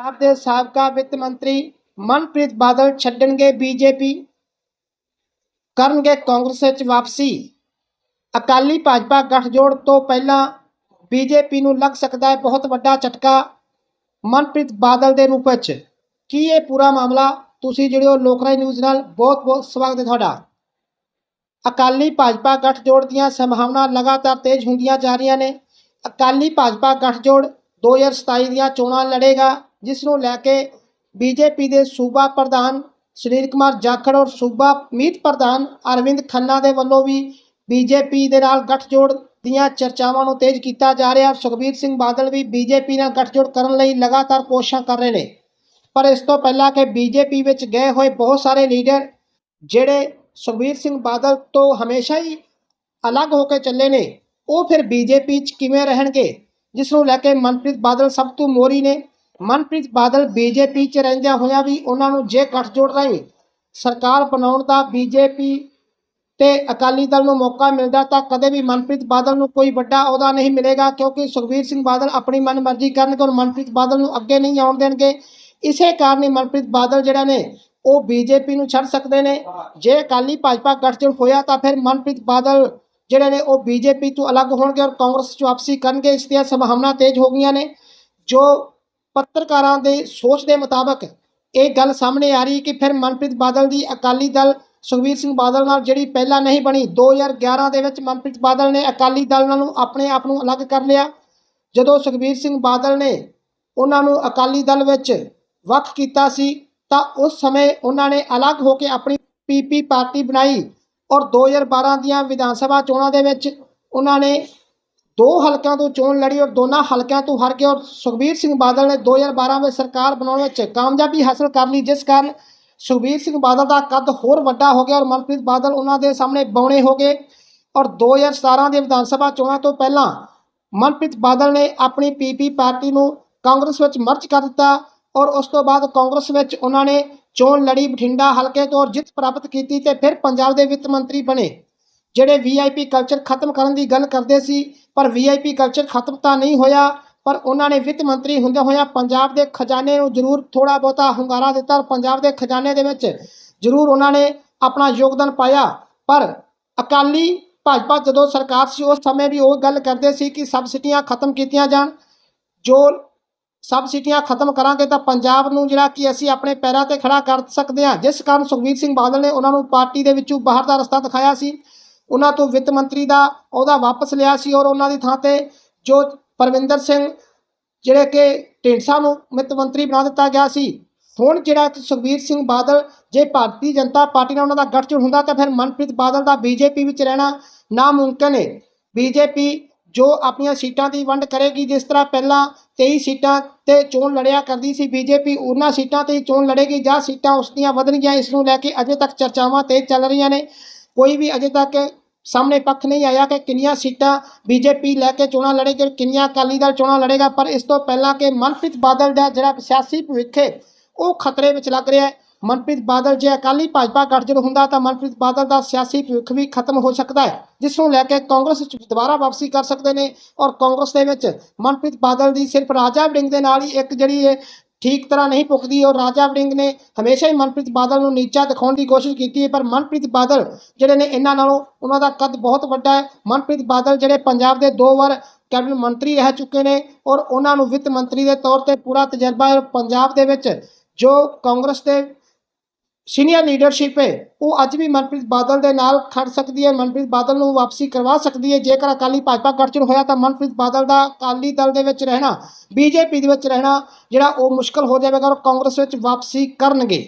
ਪੰਜਾਬ ਦੇ ਸਾਬਕਾ ਵਿੱਤ ਮੰਤਰੀ ਮਨਪ੍ਰੀਤ ਬਾਦਲ ਛੱਡਣਗੇ ਬੀਜੇਪੀ, ਕਰਨਗੇ ਕਾਂਗਰਸ ਵਿੱਚ ਵਾਪਸੀ। ਅਕਾਲੀ ਭਾਜਪਾ ਗਠਜੋੜ ਤੋਂ ਪਹਿਲਾਂ ਬੀਜੇਪੀ ਨੂੰ ਲੱਗ ਸਕਦਾ ਹੈ ਬਹੁਤ ਵੱਡਾ ਝਟਕਾ ਮਨਪ੍ਰੀਤ ਬਾਦਲ ਦੇ ਰੂਪ ਵਿੱਚ। ਕੀ ਇਹ ਪੂਰਾ ਮਾਮਲਾ? ਤੁਸੀਂ ਜਿਹੜੇ ਹੋ ਲੋਕਰਾਜ ਨਿਊਜ਼ ਨਾਲ। ਬਹੁਤ ਬਹੁਤ ਸਵਾਗਤ ਹੈ ਤੁਹਾਡਾ। ਅਕਾਲੀ ਭਾਜਪਾ ਗਠਜੋੜ ਦੀਆਂ ਸੰਭਾਵਨਾ ਲਗਾਤਾਰ ਤੇਜ਼ ਹੁੰਦੀਆਂ ਜਾ ਰਹੀਆਂ ਨੇ। ਅਕਾਲੀ ਭਾਜਪਾ ਗੱਠਜੋੜ 2027 ਦੀਆਂ ਚੋਣਾਂ ਲੜੇਗਾ। ਜਿਸ ਨੂੰ ਲੈ ਕੇ ਬੀਜੇਪੀ ਦੇ ਸੂਬਾ ਪ੍ਰਧਾਨ ਸੁਨੀਲ ਕੁਮਾਰ ਜਾਖੜ ਔਰ ਸੂਬਾ ਮੀਤ ਪ੍ਰਧਾਨ ਅਰਵਿੰਦ ਖੰਨਾ ਦੇ ਵੱਲੋਂ ਵੀ ਬੀਜੇਪੀ ਦੇ ਨਾਲ ਗੱਠਜੋੜ ਦੀਆਂ ਚਰਚਾਵਾਂ ਨੂੰ ਤੇਜ਼ ਕੀਤਾ ਜਾ ਰਿਹਾ ਸੁਖਬੀਰ ਸਿੰਘ ਬਾਦਲ ਵੀ ਬੀਜੇਪੀ ਨਾਲ ਗੱਠਜੋੜ ਕਰਨ ਲਈ ਲਗਾਤਾਰ ਕੋਸ਼ਿਸ਼ਾਂ ਕਰ ਰਹੇ ਨੇ। ਪਰ ਇਸ ਤੋਂ ਪਹਿਲਾਂ ਕਿ ਬੀਜੇਪੀ ਵਿੱਚ ਗਏ ਹੋਏ ਬਹੁਤ ਸਾਰੇ ਲੀਡਰ ਜਿਹੜੇ ਸੁਖਬੀਰ ਸਿੰਘ ਬਾਦਲ ਤੋਂ ਹਮੇਸ਼ਾ ਹੀ ਅਲੱਗ ਹੋ ਕੇ ਚੱਲੇ ਨੇ, ਉਹ ਫਿਰ ਬੀਜੇਪੀ 'ਚ ਕਿਵੇਂ ਰਹਿਣਗੇ? ਜਿਸ ਨੂੰ ਲੈ ਕੇ ਮਨਪ੍ਰੀਤ ਬਾਦਲ ਸਭ ਤੋਂ ਮੋਰੀ ਨੇ। ਮਨਪ੍ਰੀਤ ਬਾਦਲ ਬੀਜੇਪੀ 'ਚ ਰਹਿੰਦਿਆਂ ਹੋਇਆਂ ਵੀ ਉਹਨਾਂ ਨੂੰ ਜੇ ਗੱਠਜੋੜ ਰਾਹੀਂ ਸਰਕਾਰ ਬਣਾਉਣ ਦਾ ਬੀਜੇਪੀ ਤੇ ਅਕਾਲੀ ਦਲ ਨੂੰ ਮੌਕਾ ਮਿਲਦਾ ਤਾਂ ਕਦੇ ਵੀ ਮਨਪ੍ਰੀਤ ਬਾਦਲ ਨੂੰ ਕੋਈ ਵੱਡਾ ਅਹੁਦਾ ਨਹੀਂ ਮਿਲੇਗਾ, ਕਿਉਂਕਿ ਸੁਖਬੀਰ ਸਿੰਘ ਬਾਦਲ ਆਪਣੀ ਮਨਮਰਜ਼ੀ ਕਰਨਗੇ ਔਰ ਮਨਪ੍ਰੀਤ ਬਾਦਲ ਨੂੰ ਅੱਗੇ ਨਹੀਂ ਆਉਣ ਦੇਣਗੇ। ਇਸੇ ਕਾਰਨ ਹੀ ਮਨਪ੍ਰੀਤ ਬਾਦਲ ਜਿਹੜਾ ਨੇ, ਉਹ ਬੀਜੇਪੀ ਨੂੰ ਛੱਡ ਸਕਦੇ ਨੇ। ਜੇ ਅਕਾਲੀ ਭਾਜਪਾ ਗੱਠਜੋੜ ਹੋਇਆ ਤਾਂ ਫਿਰ ਮਨਪ੍ਰੀਤ ਬਾਦਲ ਜਿਹੜੇ ਨੇ, ਉਹ ਬੀਜੇਪੀ ਤੋਂ ਅਲੱਗ ਹੋਣਗੇ ਔਰ ਕਾਂਗਰਸ 'ਚ ਵਾਪਸੀ ਕਰਨਗੇ। ਇਸ ਦੀਆਂ ਸੰਭਾਵਨਾ ਤੇਜ਼ ਹੋ ਗਈਆਂ ਨੇ। ਜੋ ਪੱਤਰਕਾਰਾਂ ਦੇ ਸੋਚ ਦੇ ਮੁਤਾਬਕ ਇਹ ਗੱਲ ਸਾਹਮਣੇ ਆ ਰਹੀ ਹੈ ਕਿ ਫਿਰ ਮਨਪ੍ਰੀਤ ਬਾਦਲ ਦੀ ਅਕਾਲੀ ਦਲ ਸੁਖਬੀਰ ਸਿੰਘ ਬਾਦਲ ਨਾਲ ਜਿਹੜੀ ਪਹਿਲਾਂ ਨਹੀਂ ਬਣੀ 2011 ਦੇ ਵਿੱਚ ਮਨਪ੍ਰੀਤ ਬਾਦਲ ਨੇ ਅਕਾਲੀ ਦਲ ਨਾਲੋਂ ਆਪਣੇ ਆਪ ਨੂੰ ਅਲੱਗ ਕਰ ਲਿਆ। ਜਦੋਂ ਸੁਖਬੀਰ ਸਿੰਘ ਬਾਦਲ ਨੇ ਉਹਨਾਂ ਨੂੰ ਅਕਾਲੀ ਦਲ ਵਿੱਚ ਵੱਖ ਕੀਤਾ ਸੀ, ਤਾਂ ਉਸ ਸਮੇਂ ਉਹਨਾਂ ਨੇ ਅਲੱਗ ਹੋ ਕੇ ਆਪਣੀ ਪੀਪੀ ਪਾਰਟੀ ਬਣਾਈ ਔਰ 2012 ਦੀਆਂ ਵਿਧਾਨ ਸਭਾ ਚੋਣਾਂ ਦੇ ਵਿੱਚ ਉਹਨਾਂ ਨੇ ਦੋ ਹਲਕਿਆਂ ਤੋਂ ਚੋਣ ਲੜੀ ਔਰ ਦੋਨਾਂ ਹਲਕਿਆਂ ਤੋਂ ਹਾਰ ਗਏ ਔਰ ਸੁਖਬੀਰ ਸਿੰਘ ਬਾਦਲ ਨੇ 2012 ਵਿੱਚ ਸਰਕਾਰ ਬਣਾਉਣ ਵਿੱਚ ਕਾਮਯਾਬੀ ਹਾਸਲ ਕਰ ਲਈ, ਜਿਸ ਕਾਰਨ ਸੁਖਬੀਰ ਸਿੰਘ ਬਾਦਲ ਦਾ ਕੱਦ ਹੋਰ ਵੱਡਾ ਹੋ ਗਿਆ ਔਰ ਮਨਪ੍ਰੀਤ ਬਾਦਲ ਉਹਨਾਂ ਦੇ ਸਾਹਮਣੇ ਬੌਣੇ ਹੋ ਗਏ। ਔਰ 2017 ਦੇ ਵਿਧਾਨ ਸਭਾ ਚੋਣਾਂ ਤੋਂ ਪਹਿਲਾਂ ਮਨਪ੍ਰੀਤ ਬਾਦਲ ਨੇ ਆਪਣੀ ਪੀਪੀ ਪਾਰਟੀ ਨੂੰ ਕਾਂਗਰਸ ਵਿੱਚ ਮਰਜ ਕਰ ਦਿੱਤਾ ਔਰ ਉਸ ਤੋਂ ਬਾਅਦ ਕਾਂਗਰਸ ਵਿੱਚ ਉਹਨਾਂ ਨੇ ਚੋਣ ਲੜੀ ਬਠਿੰਡਾ ਹਲਕੇ ਤੋਂ ਔਰ ਜਿੱਤ ਪ੍ਰਾਪਤ ਕੀਤੀ ਤੇ ਫਿਰ ਪੰਜਾਬ ਦੇ ਵਿੱਤ ਮੰਤਰੀ ਬਣੇ, ਜਿਹੜੇ ਵੀਆਈਪੀ ਕਲਚਰ ਖਤਮ ਕਰਨ ਦੀ ਗੱਲ ਕਰਦੇ ਸੀ। ਪਰ ਵੀਆਈਪੀ ਕਲਚਰ ਖਤਮ ਤਾਂ ਨਹੀਂ ਹੋਇਆ, ਪਰ ਉਹਨਾਂ ਨੇ ਵਿੱਤ ਮੰਤਰੀ ਹੁੰਦੇ ਹੋਇਆ ਪੰਜਾਬ ਦੇ ਖਜ਼ਾਨੇ ਨੂੰ ਜ਼ਰੂਰ ਥੋੜਾ ਬਹੁਤਾ ਹੁੰਗਾਰਾ ਦਿੱਤਾ ਪੰਜਾਬ ਦੇ ਖਜ਼ਾਨੇ ਦੇ ਵਿੱਚ ਜ਼ਰੂਰ ਉਹਨਾਂ ਨੇ ਆਪਣਾ ਯੋਗਦਾਨ ਪਾਇਆ। ਪਰ ਅਕਾਲੀ ਭਾਜਪਾ ਜਦੋਂ ਸਰਕਾਰ ਸੀ, ਉਸ ਸਮੇਂ ਵੀ ਉਹ ਗੱਲ ਕਰਦੇ ਸੀ ਕਿ ਸਬਸਿਡੀਆਂ ਖਤਮ ਕੀਤੀਆਂ ਜਾਣ। ਜੋ ਸਬਸਿਡੀਆਂ ਖਤਮ ਕਰਾਂਗੇ ਤਾਂ ਪੰਜਾਬ ਨੂੰ ਜਿਹੜਾ ਕਿ ਅਸੀਂ ਆਪਣੇ ਪੈਰਾਂ ਤੇ ਖੜਾ ਕਰ ਸਕਦੇ ਹਾਂ। ਜਿਸ ਕਾਰਨ ਸੁਖਬੀਰ ਸਿੰਘ ਬਾਦਲ ਨੇ ਉਹਨਾਂ ਨੂੰ ਪਾਰਟੀ ਦੇ ਵਿੱਚੋਂ ਬਾਹਰ ਦਾ ਰਸਤਾ ਦਿਖਾਇਆ ਸੀ। ਉਹਨਾਂ ਤੋਂ ਵਿੱਤ ਮੰਤਰੀ ਦਾ ਉਹਦਾ ਵਾਪਸ ਲਿਆ ਸੀ ਔਰ ਉਹਨਾਂ ਦੀ ਥਾਂ ਤੇ ਜੋ ਪਰਵਿੰਦਰ ਸਿੰਘ ਜਿਹੜੇ ਕਿ ਢੀਂਡਸਾ ਨੂੰ ਵਿੱਤ ਮੰਤਰੀ ਬਣਾ ਦਿੱਤਾ ਗਿਆ ਸੀ, ਹੁਣ ਜਿਹੜਾ ਸੁਖਬੀਰ ਸਿੰਘ ਬਾਦਲ ਜੇ ਭਾਰਤੀ ਜਨਤਾ ਪਾਰਟੀ ਨਾਲ ਉਹਨਾਂ ਦਾ ਗੱਠਜੋੜ ਹੁੰਦਾ ਤਾਂ ਫਿਰ ਮਨਪ੍ਰੀਤ ਬਾਦਲ ਦਾ ਬੀਜੇਪੀ ਵਿੱਚ ਰਹਿਣਾ ਨਾਮੁਮਕਿਨ ਹੈ ਬੀਜੇਪੀ ਜੋ ਆਪਣੀਆਂ ਸੀਟਾਂ ਦੀ ਵੰਡ ਕਰੇਗੀ, ਜਿਸ ਤਰ੍ਹਾਂ ਪਹਿਲਾਂ 23 ਸੀਟਾਂ ਤੇ ਚੋਣ ਲੜਿਆ ਕਰਦੀ ਸੀ, ਬੀਜੇਪੀ ਉਹਨਾਂ ਸੀਟਾਂ ਤੇ ਹੀ ਚੋਣ ਲੜੇਗੀ, ਜਾਂ ਸੀਟਾਂ ਉਸ ਦੀਆਂ ਵਧਣਗੀਆਂ, ਇਸ ਨੂੰ ਲੈ ਕੇ ਅਜੇ ਤੱਕ ਚਰਚਾਵਾਂ ਤੇਜ਼ ਚੱਲ ਰਹੀਆਂ ਨੇ। ਕੋਈ ਵੀ ਅਜੇ ਤੱਕ ਸਾਹਮਣੇ ਪੱਖ ਨਹੀਂ ਆਇਆ ਕਿ ਕਿੰਨੀਆਂ ਸੀਟਾਂ ਬੀਜੇਪੀ ਲੈ ਕੇ ਚੋਣਾਂ ਲੜੇਗੀ ਕਿੰਨੀਆਂ ਅਕਾਲੀ ਦਲ ਚੋਣਾਂ ਲੜੇਗਾ, ਪਰ ਇਸ ਤੋਂ ਪਹਿਲਾਂ ਕਿ ਮਨਪ੍ਰੀਤ ਬਾਦਲ ਦਾ ਜਿਹੜਾ ਸਿਆਸੀ ਭਵਿੱਖ ਹੈ, ਉਹ ਖਤਰੇ ਵਿੱਚ ਲੱਗ ਰਿਹਾ ਹੈ। ਮਨਪ੍ਰੀਤ ਬਾਦਲ ਜੇ ਅਕਾਲੀ ਭਾਜਪਾ ਗੱਠਜੋੜ ਹੁੰਦਾ ਤਾਂ ਮਨਪ੍ਰੀਤ ਬਾਦਲ ਦਾ ਸਿਆਸੀ ਭਵਿੱਖ ਵੀ ਖਤਮ ਹੋ ਸਕਦਾ ਹੈ, ਜਿਸ ਨੂੰ ਲੈ ਕੇ ਕਾਂਗਰਸ ਵਿੱਚ ਦੁਬਾਰਾ ਵਾਪਸੀ ਕਰ ਸਕਦੇ ਨੇ ਔਰ ਕਾਂਗਰਸ ਦੇ ਵਿੱਚ ਮਨਪ੍ਰੀਤ ਬਾਦਲ ਦੀ ਸਿਰਫ ਰਾਜਾ ਵੜਿੰਗ ਦੇ ਨਾਲ ਹੀ ਇੱਕ ਜਿਹੜੀ ਹੈ ਠੀਕ ਤਰ੍ਹਾਂ ਨਹੀਂ ਪੁੱਗਦੀ ਔਰ ਰਾਜਾ ਵੜਿੰਗ ਨੇ ਹਮੇਸ਼ਾ ਹੀ ਮਨਪ੍ਰੀਤ ਬਾਦਲ ਨੂੰ ਨੀਚਾ ਦਿਖਾਉਣ ਦੀ ਕੋਸ਼ਿਸ਼ ਕੀਤੀ ਹੈ, ਪਰ ਮਨਪ੍ਰੀਤ ਬਾਦਲ ਜਿਹੜੇ ਨੇ ਇਹਨਾਂ ਨਾਲੋਂ ਉਹਨਾਂ ਦਾ ਕੱਦ ਬਹੁਤ ਵੱਡਾ ਹੈ। ਮਨਪ੍ਰੀਤ ਬਾਦਲ ਜਿਹੜੇ ਪੰਜਾਬ ਦੇ ਦੋ ਵਾਰ ਕੈਬਨਿਟ ਮੰਤਰੀ ਰਹਿ ਚੁੱਕੇ ਨੇ ਔਰ ਉਹਨਾਂ ਨੂੰ ਵਿੱਤ ਮੰਤਰੀ ਦੇ ਤੌਰ ਤੇ ਪੂਰਾ ਤਜਰਬਾ ਹੈ। ਪੰਜਾਬ ਦੇ ਵਿੱਚ ਜੋ ਕਾਂਗਰਸ ਦੇ ਸੀਨੀਅਰ ਲੀਡਰਸ਼ਿਪ ਹੈ, ਉਹ ਅੱਜ ਵੀ ਮਨਪ੍ਰੀਤ ਬਾਦਲ ਦੇ ਨਾਲ ਖੜ ਸਕਦੀ ਹੈ, ਮਨਪ੍ਰੀਤ ਬਾਦਲ ਨੂੰ ਵਾਪਸੀ ਕਰਵਾ ਸਕਦੀ ਹੈ। ਜੇਕਰ ਅਕਾਲੀ ਭਾਜਪਾ ਗੱਠਜੋੜ ਹੋਇਆ ਤਾਂ ਮਨਪ੍ਰੀਤ ਬਾਦਲ ਦਾ ਅਕਾਲੀ ਦਲ ਦੇ ਵਿੱਚ ਰਹਿਣਾ, ਬੀਜੇਪੀ ਦੇ ਵਿੱਚ ਰਹਿਣਾ ਜਿਹੜਾ ਉਹ ਮੁਸ਼ਕਲ ਹੋ ਜਾਵੇਗਾ ਔਰ ਕਾਂਗਰਸ ਵਿੱਚ ਵਾਪਸੀ ਕਰਨਗੇ।